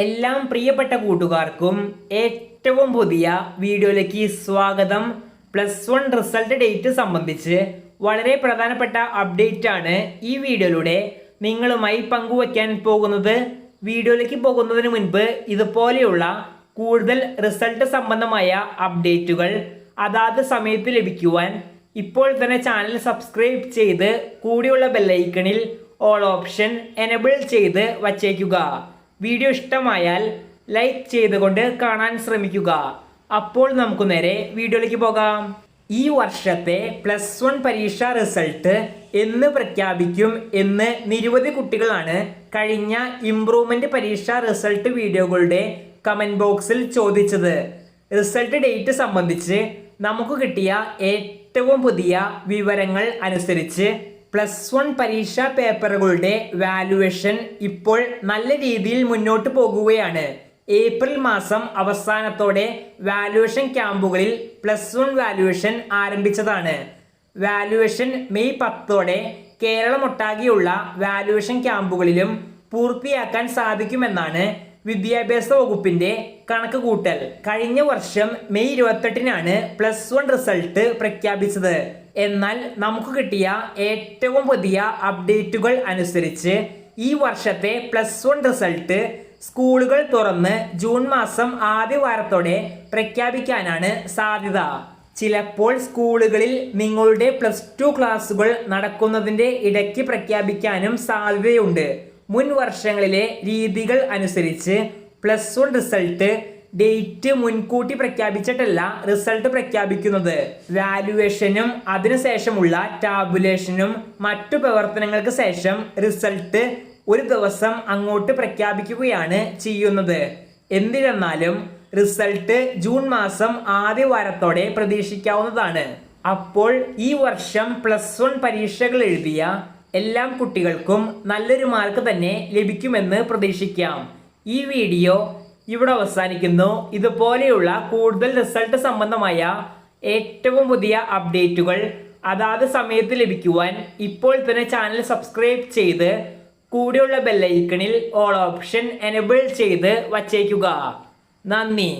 എല്ലാം പ്രിയപ്പെട്ട കൂട്ടുകാർക്കും ഏറ്റവും പുതിയ വീഡിയോയിലേക്ക് സ്വാഗതം. പ്ലസ് വൺ റിസൾട്ട് ഡേറ്റ് സംബന്ധിച്ച് വളരെ പ്രധാനപ്പെട്ട അപ്ഡേറ്റ് ആണ് ഈ വീഡിയോയിലൂടെ നിങ്ങളുമായി പങ്കുവയ്ക്കാൻ പോകുന്നത്. വീഡിയോയിലേക്ക് പോകുന്നതിന് മുൻപ് ഇതുപോലെയുള്ള കൂടുതൽ റിസൾട്ട് സംബന്ധമായ അപ്ഡേറ്റുകൾ അതാത് സമയത്ത് ലഭിക്കുവാൻ ഇപ്പോൾ തന്നെ ചാനൽ സബ്സ്ക്രൈബ് ചെയ്ത് കൂടിയുള്ള ബെല്ലൈക്കണിൽ ഓൾ ഓപ്ഷൻ എനബിൾ ചെയ്ത് വച്ചേക്കുക. വീഡിയോ ഇഷ്ടമായാൽ ലൈക്ക് ചെയ്തുകൊണ്ട് കാണാൻ ശ്രമിക്കുക. അപ്പോൾ നമുക്ക് നേരെ വീഡിയോയിലേക്ക് പോകാം. ഈ വർഷത്തെ പ്ലസ് വൺ പരീക്ഷാ റിസൾട്ട് എന്ന് പ്രഖ്യാപിക്കും എന്ന് നിരവധി കുട്ടികളാണ് കഴിഞ്ഞ ഇംപ്രൂവ്മെന്റ് പരീക്ഷാ റിസൾട്ട് വീഡിയോകളുടെ കമന്റ് ബോക്സിൽ ചോദിച്ചത്. റിസൾട്ട് ഡേറ്റ് സംബന്ധിച്ച് നമുക്ക് കിട്ടിയ ഏറ്റവും പുതിയ വിവരങ്ങൾ അനുസരിച്ച് പ്ലസ് വൺ പരീക്ഷാ പേപ്പറുകളുടെ വാല്യുവേഷൻ ഇപ്പോൾ നല്ല രീതിയിൽ മുന്നോട്ട് പോകുകയാണ്. ഏപ്രിൽ മാസം അവസാനത്തോടെ വാല്യുവേഷൻ ക്യാമ്പുകളിൽ പ്ലസ് വൺ വാലുവേഷൻ ആരംഭിച്ചതാണ്. വാല്യുവേഷൻ മെയ് പത്തോടെ കേരളമൊട്ടാകെയുള്ള വാല്യുവേഷൻ ക്യാമ്പുകളിലും പൂർത്തിയാക്കാൻ സാധിക്കുമെന്നാണ് വിദ്യാഭ്യാസ വകുപ്പിന്റെ കണക്ക് കൂട്ടൽ. കഴിഞ്ഞ വർഷം മെയ് ഇരുപത്തെട്ടിനാണ് പ്ലസ് വൺ റിസൾട്ട് പ്രഖ്യാപിച്ചത്. എന്നാൽ നമുക്ക് കിട്ടിയ ഏറ്റവും പുതിയ അപ്ഡേറ്റുകൾ അനുസരിച്ച് ഈ വർഷത്തെ പ്ലസ് വൺ റിസൾട്ട് സ്കൂളുകൾ തുറന്ന് ജൂൺ മാസം ആദ്യ വാരത്തോടെ പ്രഖ്യാപിക്കാനാണ് സാധ്യത. ചിലപ്പോൾ സ്കൂളുകളിൽ നിങ്ങളുടെ പ്ലസ് ടു ക്ലാസ്സുകൾ നടക്കുന്നതിന്റെ ഇടയ്ക്ക് പ്രഖ്യാപിക്കാനും സാധ്യതയുണ്ട്. മുൻ വർഷങ്ങളിലെ രീതികൾ അനുസരിച്ച് പ്ലസ് വൺ റിസൾട്ട് ഡേറ്റ് മുൻകൂട്ടി പ്രഖ്യാപിച്ചിട്ടല്ല റിസൾട്ട് പ്രഖ്യാപിക്കുന്നത്. വാലുവേഷനും അതിനുശേഷമുള്ള ടാബുലേഷനും മറ്റു പ്രവർത്തനങ്ങൾക്ക് ശേഷം റിസൾട്ട് ഒരു ദിവസം അങ്ങോട്ട് പ്രഖ്യാപിക്കുകയാണ് ചെയ്യുന്നത്. എന്തിരുന്നാലും റിസൾട്ട് ജൂൺ മാസം ആദ്യ വാരത്തോടെ പ്രതീക്ഷിക്കാവുന്നതാണ്. അപ്പോൾ ഈ വർഷം പ്ലസ് വൺ പരീക്ഷകൾ എഴുതിയ എല്ലാ കുട്ടികൾക്കും നല്ലൊരു മാർക്ക് തന്നെ ലഭിക്കുമെന്ന് പ്രതീക്ഷിക്കാം. ഈ വീഡിയോ ഇവിടെ അവസാനിക്കുന്നു. ഇതുപോലെയുള്ള കൂടുതൽ റിസൾട്ട് സംബന്ധമായ ഏറ്റവും പുതിയ അപ്ഡേറ്റുകൾ അതാത് സമയത്ത് ലഭിക്കുവാൻ ഇപ്പോൾ തന്നെ ചാനൽ സബ്സ്ക്രൈബ് ചെയ്ത് കൂടെയുള്ള ബെല്ലൈക്കണിൽ ഓൾ ഓപ്ഷൻ എനബിൾ ചെയ്ത് വച്ചേക്കുക. നന്ദി.